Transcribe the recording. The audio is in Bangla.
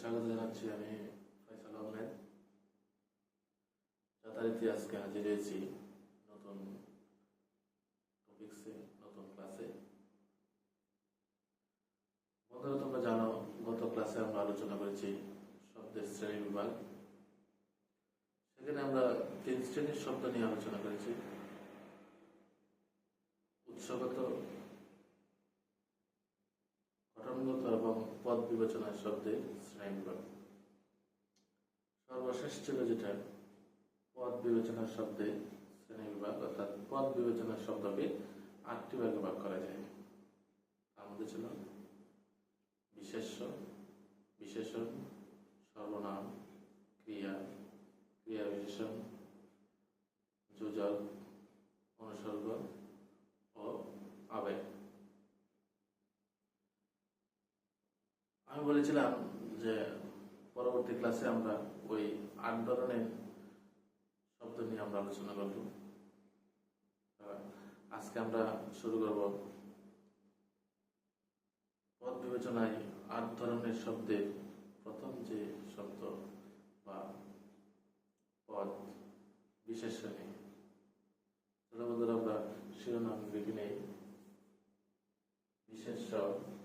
স্বাগত জানাচ্ছি আমি ফয়সাল আহমেদ। যথারীতি আজকে হাজির হয়েছি নতুন টপিক্সে নতুন ক্লাসে বন্ধুরা, তোমরা জানো, গত ক্লাসে আমরা আলোচনা করেছি শব্দের শ্রেণি বিভাগ। সেখানে আমরা তিন শ্রেণির শব্দ নিয়ে আলোচনা করেছি। উৎসগত এবং পদ বিবেচনার শব্দের শ্রেণীবিভাগ সর্বশেষ ছিল যেটা, পদ বিবেচনার শব্দে শ্রেণীবিভাগ অর্থাৎ পদ বিবেচনার শব্দকে আটটি ভাগে ভাগ করা যায়। তার মধ্যে ছিল বিশেষ্য, বিশেষণ, সর্বনাম, ক্রিয়া ক্রিয়া বিশেষণ যোজক, অনুসর্গ আমি বলেছিলাম যে পরবর্তী ক্লাসে আমরা ওই আট ধরনের শব্দ নিয়ে আমরা আলোচনা করব। আজকে আমরা শুরু করব পদ বিবেচনায় আট ধরনের শব্দের প্রথম যে শব্দ বা পদ বিশেষ বন্ধুরা, আমরা শিরোনাম নেই। বিশেষ শব্দ